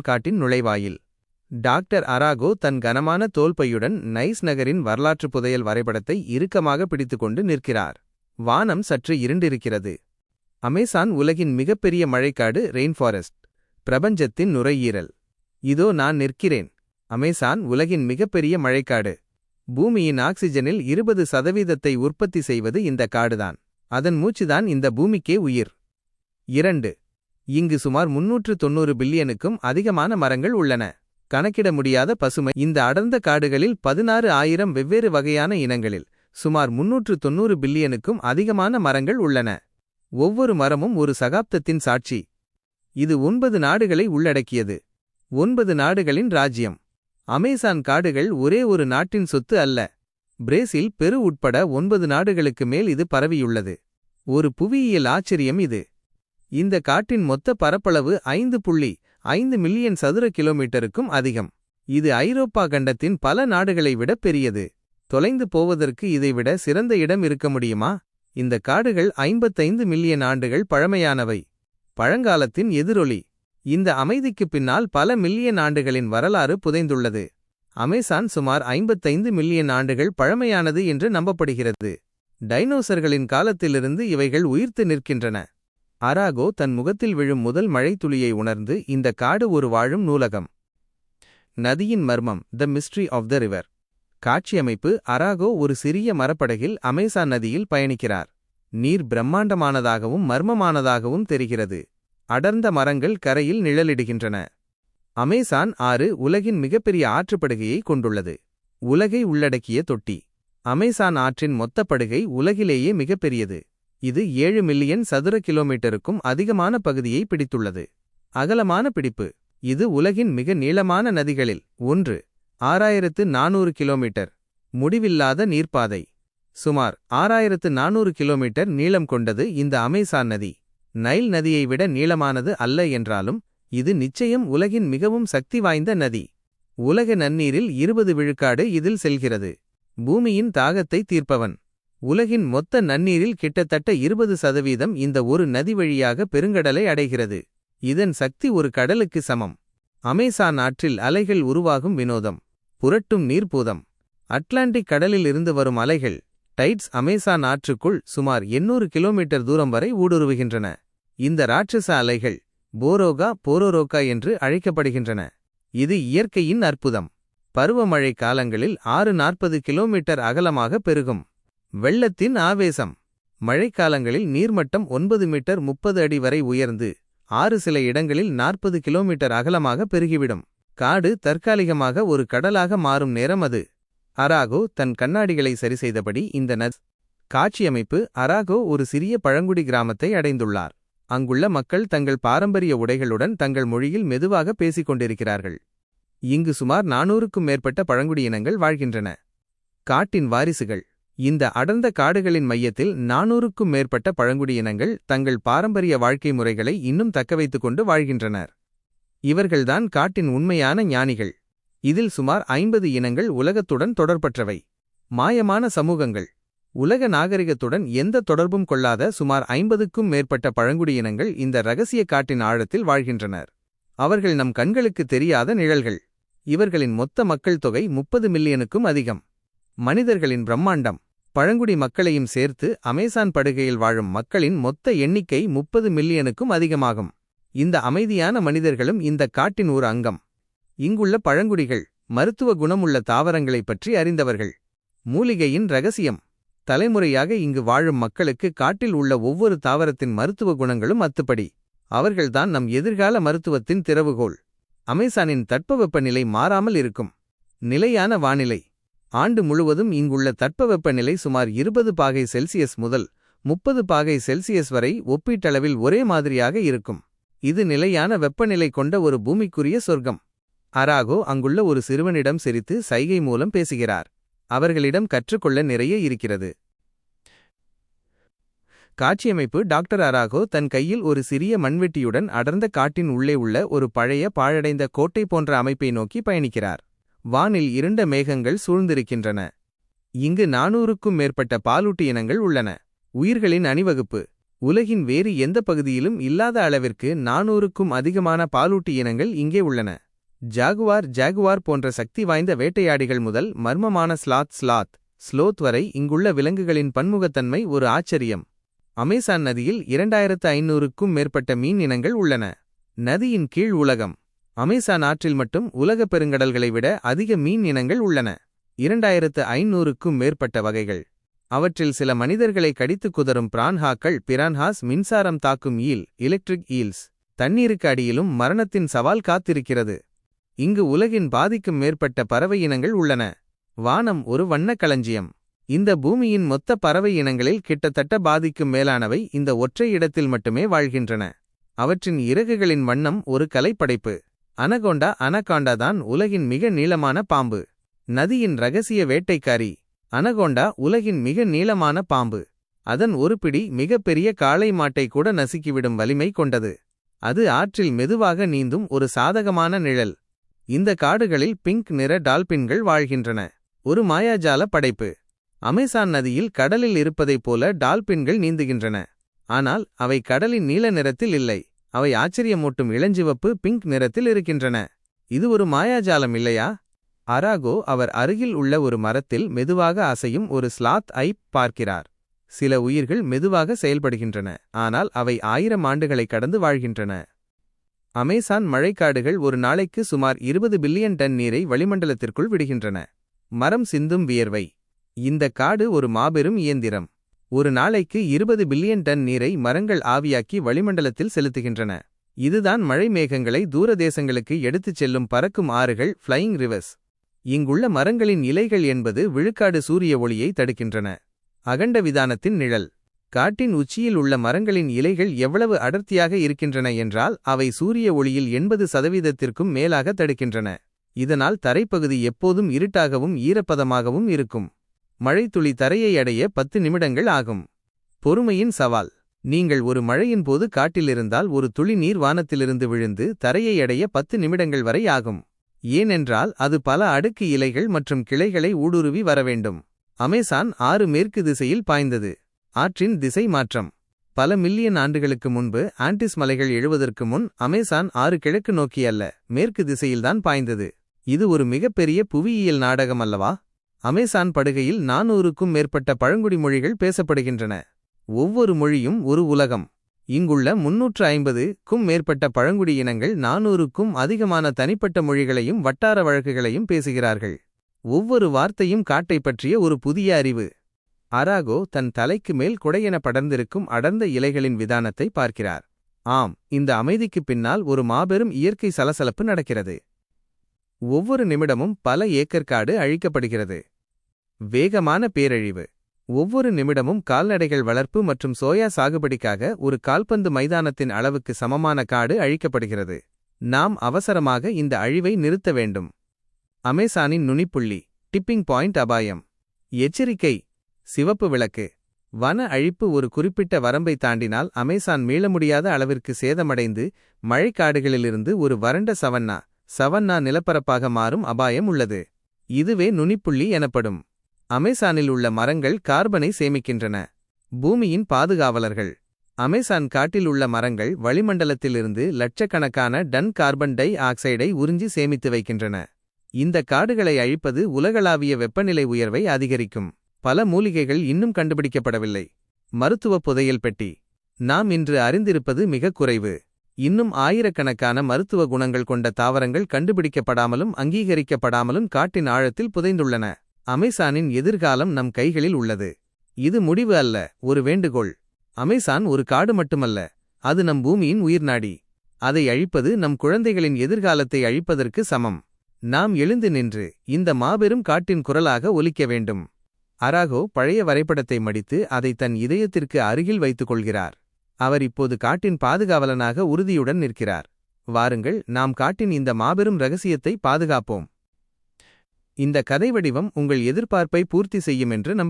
காட்டின் நுழைவாயில். டாக்டர் அராகோ தன் கனமான தோல்பையுடன் நைஸ் நகரின் வரலாற்று புதையல் வரைபடத்தை இறுக்கமாக பிடித்துக்கொண்டு நிற்கிறார். வானம் சற்று இருண்டிருக்கிறது. அமேசான் உலகின் மிகப்பெரிய மழைக்காடு ரெயின்ஃபாரஸ்ட். பிரபஞ்சத்தின் நுரையீரல். இதோ நான் நிற்கிறேன். அமேசான் உலகின் மிகப்பெரிய மழைக்காடு. பூமியின் ஆக்சிஜனில் இருபது சதவீதத்தை உற்பத்தி செய்வது இந்த காடுதான். அதன் மூச்சுதான் இந்த பூமிக்கே உயிர். இரண்டு. இங்கு சுமார் முன்னூற்று தொன்னூறு பில்லியனுக்கும் அதிகமான மரங்கள் உள்ளன. கணக்கிட முடியாத பசுமை. இந்த அடர்ந்த காடுகளில் பதினாறு ஆயிரம் வெவ்வேறு வகையான இனங்களில் சுமார் முன்னூற்று தொன்னூறு பில்லியனுக்கும் அதிகமான மரங்கள் உள்ளன. ஒவ்வொரு மரமும் ஒரு சகாப்தத்தின் சாட்சி. இது ஒன்பது நாடுகளை உள்ளடக்கியது. ஒன்பது நாடுகளின் ராஜ்யம். அமேசான் காடுகள் ஒரே ஒரு நாட்டின் சொத்து அல்ல. பிரேசில் பெரு உட்பட ஒன்பது நாடுகளுக்கு மேல் இது பரவியுள்ளது. ஒரு புவியியல் ஆச்சரியம் இது. இந்த காட்டின் மொத்த பரப்பளவு ஐந்து புள்ளி ஐந்து மில்லியன் சதுர கிலோமீட்டருக்கும் அதிகம். இது ஐரோப்பா கண்டத்தின் பல நாடுகளை விட பெரியது. தொலைந்து போவதற்கு இதைவிட சிறந்த இடம் இருக்க முடியுமா? இந்த காடுகள் ஐம்பத்தைந்து மில்லியன் ஆண்டுகள் பழமையானவை. பழங்காலத்தின் எதிரொலி. இந்த அமைதிக்குப் பின்னால் பல மில்லியன் ஆண்டுகளின் வரலாறு புதைந்துள்ளது. அமேசான் சுமார் ஐம்பத்தைந்து மில்லியன் ஆண்டுகள் பழமையானது என்று நம்பப்படுகிறது. டைனோசர்களின் காலத்திலிருந்து இவைகள் உயிர்த்து நிற்கின்றன. அராகோ தன் முகத்தில் விழும் முதல் மழைத்துளியை உணர்ந்து இந்த காடு ஒரு வாழும் நூலகம். நதியின் மர்மம் the mystery of the river காட்சியமைப்பு அராகோ ஒரு சிறிய மரப்படகில் அமேசான் நதியில் பயணிக்கிறார். நீர் பிரம்மாண்டமானதாகவும் மர்மமானதாகவும் தெரிகிறது. அடர்ந்த மரங்கள் கரையில் நிழலிடுகின்றன. அமேசான் ஆறு உலகின் மிகப்பெரிய ஆற்றுப்படுகையை கொண்டுள்ளது. உலகை உள்ளடக்கிய தொட்டி. அமேசான் ஆற்றின் மொத்த படுகை உலகிலேயே மிகப்பெரியது. இது ஏழு மில்லியன் சதுர கிலோமீட்டருக்கும் அதிகமான பகுதியை பிடித்துள்ளது. அகலமான பிடிப்பு. இது உலகின் மிக நீளமான நதிகளில் ஒன்று. ஆறாயிரத்து நானூறு கிலோமீட்டர். முடிவில்லாத நீர்ப்பாதை. சுமார் ஆறாயிரத்து நானூறு கிலோமீட்டர் நீளம் கொண்டது இந்த அமேசான் நதி. நைல் நதியை விட நீளமானது அல்ல என்றாலும் இது நிச்சயம் உலகின் மிகவும் சக்தி வாய்ந்த நதி. உலக நன்னீரில் இருபது விழுக்காடு இதில் செல்கிறது. பூமியின் தாகத்தை தீர்ப்பவன். உலகின் மொத்த நன்னீரில் கிட்டத்தட்ட இருபது சதவீதம் இந்த ஒரு நதி வழியாக பெருங்கடலை அடைகிறது. இதன் சக்தி ஒரு கடலுக்கு சமம். அமேசான் ஆற்றில் அலைகள் உருவாகும் வினோதம். புரட்டும் நீர்ப்பூதம். அட்லாண்டிக் கடலில் இருந்து வரும் அலைகள் டைட்ஸ் அமேசான் ஆற்றுக்குள் சுமார் எண்ணூறு கிலோமீட்டர் தூரம் வரை ஊடுருவுகின்றன. இந்த ராட்சச அலைகள் போரோகா போரோரோகா என்று அழைக்கப்படுகின்றன. இது இயற்கையின் அற்புதம். பருவமழை காலங்களில் ஆறு நாற்பது கிலோமீட்டர் அகலமாக பெருகும். வெள்ளத்தின் ஆவேசம். மழைக்காலங்களில் நீர்மட்டம் ஒன்பது மீட்டர் முப்பது அடி வரை உயர்ந்து ஆறு சில இடங்களில் நாற்பது கிலோமீட்டர் அகலமாக பெருகிவிடும். காடு தற்காலிகமாக ஒரு கடலாக மாறும் நேரம் அது. அராகோ தன் கண்ணாடிகளை சரிசெய்தபடி இந்த நஸ் காட்சியமைப்பு அராகோ ஒரு சிறிய பழங்குடி கிராமத்தை அடைந்துள்ளார். அங்குள்ள மக்கள் தங்கள் பாரம்பரிய உடைகளுடன் தங்கள் மொழியில் மெதுவாக பேசிக் கொண்டிருக்கிறார்கள். இங்கு சுமார் நானூறுக்கும் மேற்பட்ட பழங்குடியினங்கள் வாழ்கின்றன. காட்டின் வாரிசுகள். இந்த அடர்ந்த காடுகளின் மையத்தில் நானூறுக்கும் மேற்பட்ட பழங்குடியினங்கள் தங்கள் பாரம்பரிய வாழ்க்கை முறைகளை இன்னும் தக்கவைத்துக் கொண்டு வாழ்கின்றனர். இவர்கள்தான் காட்டின் உண்மையான ஞானிகள். இதில் சுமார் ஐம்பது இனங்கள் உலகத்துடன் தொடர்பற்றவை. மாயமான சமூகங்கள். உலக நாகரிகத்துடன் எந்த தொடர்பும் கொள்ளாத சுமார் ஐம்பதுக்கும் மேற்பட்ட பழங்குடியினங்கள் இந்த ரகசிய காட்டின் ஆழத்தில் வாழ்கின்றனர். அவர்கள் நம் கண்களுக்கு தெரியாத நிழல்கள். இவர்களின் மொத்த மக்கள் தொகை முப்பது மில்லியனுக்கும் அதிகம். மனிதர்களின் பிரம்மாண்டம். பழங்குடி மக்களையும் சேர்த்து அமேசான் படுகையில் வாழும் மக்களின் மொத்த எண்ணிக்கை முப்பது மில்லியனுக்கும் அதிகமாகும். இந்த அமைதியான மனிதர்களும் இந்த காட்டின் ஒரு அங்கம். இங்குள்ள பழங்குடிகள் மருத்துவ குணமுள்ள தாவரங்களைப் பற்றி அறிந்தவர்கள். மூலிகையின் ரகசியம். தலைமுறையாக இங்கு வாழும் மக்களுக்கு காட்டில் உள்ள ஒவ்வொரு தாவரத்தின் மருத்துவ குணங்களும் அத்துப்படி. அவர்கள்தான் நம் எதிர்கால மருத்துவத்தின் திறவுகோள். அமேசானின் தட்பவெப்பநிலை மாறாமல் இருக்கும். நிலையான வானிலை. ஆண்டு முழுவதும் இங்குள்ள தட்பவெப்பநிலை சுமார் இருபது பாகை செல்சியஸ் முதல் முப்பது பாகை செல்சியஸ் வரை ஒப்பீட்டளவில் ஒரே மாதிரியாக இருக்கும். இது நிலையான வெப்பநிலை கொண்ட ஒரு பூமிக்குரிய சொர்க்கம். அராகோ அங்குள்ள ஒரு சிறுவனிடம் சிரித்து சைகை மூலம் பேசுகிறார். அவர்களிடம் கற்றுக்கொள்ள நிறைய இருக்கிறது. காட்சியமைப்பு டாக்டர் அராகோ தன் கையில் ஒரு சிறிய மண்வெட்டியுடன் அடர்ந்த காட்டின் உள்ளே உள்ள ஒரு பழைய பாழடைந்த கோட்டை போன்ற அமைப்பை நோக்கி பயணிக்கிறார். வானில் இருண்ட மேகங்கள் சூழ்ந்திருக்கின்றன. இங்கு நானூறுக்கும் மேற்பட்ட பாலூட்டி இனங்கள் உள்ளன. உயிர்களின் அணிவகுப்பு. உலகின் வேறு எந்த பகுதியிலும் இல்லாத அளவிற்கு நானூறுக்கும் அதிகமான பாலூட்டி இனங்கள் இங்கே உள்ளன. ஜாகுவார் ஜாகுவார் போன்ற சக்தி வாய்ந்த வேட்டையாடிகள் முதல் மர்மமான ஸ்லாத் ஸ்லாத் ஸ்லோத் வரை இங்குள்ள விலங்குகளின் பன்முகத்தன்மை ஒரு ஆச்சரியம். அமேசான் நதியில் இரண்டாயிரத்து ஐநூறுக்கும் மேற்பட்ட மீன் இனங்கள் உள்ளன. நதியின் கீழ் உலகம். அமேசான் ஆற்றில் மட்டும் உலகப் பெருங்கடல்களை விட அதிக மீன் இனங்கள் உள்ளன. இரண்டாயிரத்து ஐநூறுக்கும் மேற்பட்ட வகைகள். அவற்றில் சில மனிதர்களை கடித்துக் குதறும் பிரான்ஹாக்கள் பிரான்ஹாஸ் மின்சாரம் தாக்கும் ஈல் எலக்ட்ரிக் ஈல்ஸ் தண்ணீருக்கு அடியிலும் மரணத்தின் சவால் காத்திருக்கிறது. இங்கு உலகின் பாதிக்கும் மேற்பட்ட பறவை இனங்கள் உள்ளன. வானம் ஒரு வண்ணக் களஞ்சியம். இந்த பூமியின் மொத்த பறவை இனங்களில் கிட்டத்தட்ட பாதிக்கும் மேலானவை இந்த ஒற்றை இடத்தில் மட்டுமே வாழ்கின்றன. அவற்றின் இறகுகளின் வண்ணம் ஒரு கலைப்படைப்பு. அனகோண்டா அனகாண்டா தான் உலகின் மிக நீளமான பாம்பு. நதியின் ரகசிய வேட்டைக்காரி. அனகோண்டா உலகின் மிக நீளமான பாம்பு. அதன் ஒரு பிடி மிகப்பெரிய காளை மாட்டை கூட நசுக்கிவிடும் வலிமை கொண்டது. அது ஆற்றில் மெதுவாக நீந்தும் ஒரு சாதகமான நிழல். இந்த காடுகளில் பிங்க் நிற டால்பின்கள் வாழ்கின்றன. ஒரு மாயாஜால படைப்பு. அமேசான் நதியில் கடலில் இருப்பதைப் போல டால்பின்கள் நீந்துகின்றன. ஆனால் அவை கடலின் நீல நிறத்தில் இல்லை. அவை ஆச்சரியமூட்டும் இளஞ்சிவப்பு பிங்க் நிறத்தில் இருக்கின்றன. இது ஒரு மாயாஜாலம் இல்லையா? அராகோ அவர் அருகில் உள்ள ஒரு மரத்தில் மெதுவாக அசையும் ஒரு ஸ்லாத் ஐ பார்க்கிறார். சில உயிர்கள் மெதுவாக செயல்படுகின்றன ஆனால் அவை ஆயிரம் ஆண்டுகளை கடந்து வாழ்கின்றன. அமேசான் மழைக்காடுகள் ஒரு நாளைக்கு சுமார் இருபது பில்லியன் டன் நீரை வளிமண்டலத்திற்குள் விடுகின்றன. மரம் சிந்தும் வியர்வை. இந்த காடு ஒரு மாபெரும் இயந்திரம். ஒரு நாளைக்கு இருபது பில்லியன் டன் நீரை மரங்கள் ஆவியாக்கி வளிமண்டலத்தில் செலுத்துகின்றன. இதுதான் மழை மேகங்களை தூரதேசங்களுக்கு எடுத்துச் செல்லும் பறக்கும் ஆறுகள் ஃப்ளையிங் ரிவர்ஸ் இங்குள்ள மரங்களின் இலைகள் என்பது விழுக்காடு சூரிய ஒளியை தடுக்கின்றன. அகண்ட விதானத்தின் நிழல். காட்டின் உச்சியில் உள்ள மரங்களின் இலைகள் எவ்வளவு அடர்த்தியாக இருக்கின்றன என்றால் அவை சூரிய ஒளியில் எண்பது சதவீதத்திற்கும் மேலாக தடுக்கின்றன. இதனால் தரைப்பகுதி எப்போதும் இருட்டாகவும் ஈரப்பதமாகவும் இருக்கும். மழைத்துளி தரையை அடைய பத்து நிமிடங்கள் ஆகும். பொறுமையின் சவால். நீங்கள் ஒரு மழையின் போது காட்டிலிருந்தால் ஒரு துளி நீர் வானத்திலிருந்து விழுந்து தரையை அடைய பத்து நிமிடங்கள் வரை ஆகும். ஏனென்றால் அது பல அடுக்கு இலைகள் மற்றும் கிளைகளை ஊடுருவி வரவேண்டும் அமேசான் ஆறு மேற்கு திசையில் பாய்ந்தது. ஆற்றின் திசை மாற்றம். பல மில்லியன் ஆண்டுகளுக்கு முன்பு ஆன்டிஸ் மலைகள் எழுவதற்கு முன் அமேசான் ஆறு கிழக்கு நோக்கி அல்ல மேற்கு திசையில்தான் பாய்ந்தது. இது ஒரு மிகப்பெரிய புவியியல் நாடகம் அல்லவா அமேசான் படுகையில் நானூறுக்கும் மேற்பட்ட பழங்குடி மொழிகள் பேசப்படுகின்றன. ஒவ்வொரு மொழியும் ஒரு உலகம். இங்குள்ள முன்னூற்று ஐம்பதுக்கும் மேற்பட்ட பழங்குடி இனங்கள் நானூறுக்கும் அதிகமான தனிப்பட்ட மொழிகளையும் வட்டார வழக்குகளையும் பேசுகிறார்கள். ஒவ்வொரு வார்த்தையும் காட்டை பற்றிய ஒரு புதிய அறிவு. அராகோ தன் தலைக்கு மேல் குடையென படர்ந்திருக்கும் அடர்ந்த இலைகளின் விதானத்தை பார்க்கிறார். ஆம் இந்த அமைதிக்குப் பின்னால் ஒரு மாபெரும் இயற்கை சலசலப்பு நடக்கிறது. ஒவ்வொரு நிமிடமும் பல ஏக்கர் காடு அழிக்கப்படுகிறது. வேகமான பேரழிவு. ஒவ்வொரு நிமிடமும் கால்நடைகள் வளர்ப்பு மற்றும் சோயா சாகுபடிக்காக ஒரு கால்பந்து மைதானத்தின் அளவுக்கு சமமான காடு அழிக்கப்படுகிறது. நாம் அவசரமாக இந்த அழிவை நிறுத்த வேண்டும். அமேசானின் நுனிப்புள்ளி டிப்பிங் பாயிண்ட் அபாயம். எச்சரிக்கை. சிவப்பு விளக்கு. வன அழிப்பு ஒரு குறிப்பிட்ட வரம்பை தாண்டினால் அமேசான் மீள முடியாத அளவிற்கு சேதமடைந்து மழைக்காடுகளிலிருந்து ஒரு வறண்ட சவன்னா. சவன்னா நிலப்பரப்பாக மாறும் அபாயம் உள்ளது. இதுவே நுனிப்புள்ளி எனப்படும். அமேசானில் உள்ள மரங்கள் கார்பனை சேமிக்கின்றன. பூமியின் பாதுகாவலர்கள். அமேசான் காட்டில் உள்ள மரங்கள் வளிமண்டலத்திலிருந்து லட்சக்கணக்கான டன் கார்பன் டை ஆக்சைடை உறிஞ்சி சேமித்து வைக்கின்றன. இந்த காடுகளை அழிப்பது உலகளாவிய வெப்பநிலை உயர்வை அதிகரிக்கும். பல மூலிகைகள் இன்னும் கண்டுபிடிக்கப்படவில்லை. மருத்துவ புதையல் பெட்டி. நாம் இன்று அறிந்திருப்பது மிக குறைவு. இன்னும் ஆயிரக்கணக்கான மருத்துவ குணங்கள் கொண்ட தாவரங்கள் கண்டுபிடிக்கப்படாமலும் அங்கீகரிக்கப்படாமலும் காட்டின் ஆழத்தில் புதைந்துள்ளன. அமேசானின் எதிர்காலம் நம் கைகளில் உள்ளது. இது முடிவு அல்ல ஒரு வேண்டுகோள். அமேசான் ஒரு காடு மட்டுமல்ல அது நம் பூமியின் உயிர்நாடி அதை அழிப்பது நம் குழந்தைகளின் எதிர்காலத்தை அழிப்பதற்கு சமம். நாம் எழுந்து நின்று இந்த மாபெரும் காட்டின் குரலாக ஒலிக்க வேண்டும். அராகோ பழைய வரைபடத்தை மடித்து அதை தன் இதயத்திற்கு அருகில் வைத்துக் கொள்கிறார். அவர் இப்போது காட்டின் பாதுகாவலனாக உறுதியுடன் நிற்கிறார். வாருங்கள் நாம் காட்டின் இந்த மாபெரும் ரகசியத்தை பாதுகாப்போம். இந்த கதை வடிவம் உங்கள் எதிர்பார்ப்பை பூர்த்தி செய்யும் என்று நம்ப